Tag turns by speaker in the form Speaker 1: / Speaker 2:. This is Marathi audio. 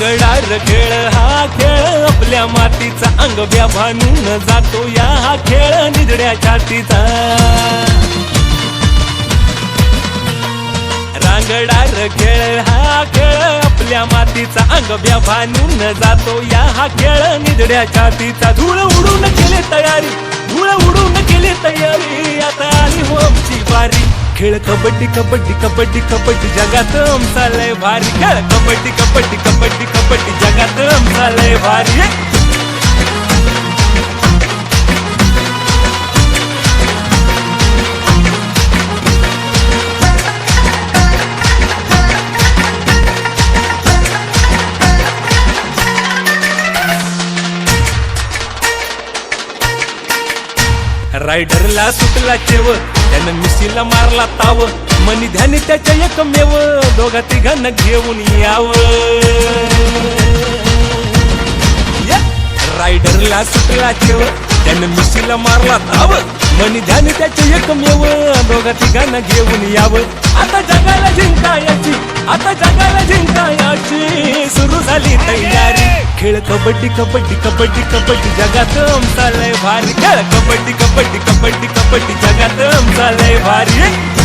Speaker 1: गडार खेळ हा खेळ आपल्या मातीचा अंग व्याभानून जातो या हा खेळ निधड्या छातीचा. रांगडार खेळ हा खेळ आपल्या मातीचा अंग व्याभानून जातो या हा खेळ निधड्या छातीचा. धूळ उडून केले तयारी धूळ उडून केली तयारी आता आली हो आमची बारी खेळ कबड्डी कबड्डी कबड्डी कबड्डी जगात आमचा लय भारी खेळ. कबड्डी कबड्डी कबड्डी कबड्डी जगात आमचा लय भारी. रायडरला सुटला चेव त्यानं मिशीला मारला ताव. मनी ध्यानी त्याच्या एकमेव. दोघा तिघांना घेऊन याव. रायडरला सुटला चेव त्यानं मिशीला मारला ताव. मनी ध्यानी त्याच्या एकमेव. दोघा तिघांना घेऊन याव. आता जगाला जिंकायची. आता जगाला जिंकायची. सुरू झाली तयारी. खेळ कबड्डी कबड्डी कबड्डी कबड्डी जगात आमचा लय भारी. खेळ कबड्डी कबड्डी कबड्डी कबड्डी जगात आमचा लय भारी.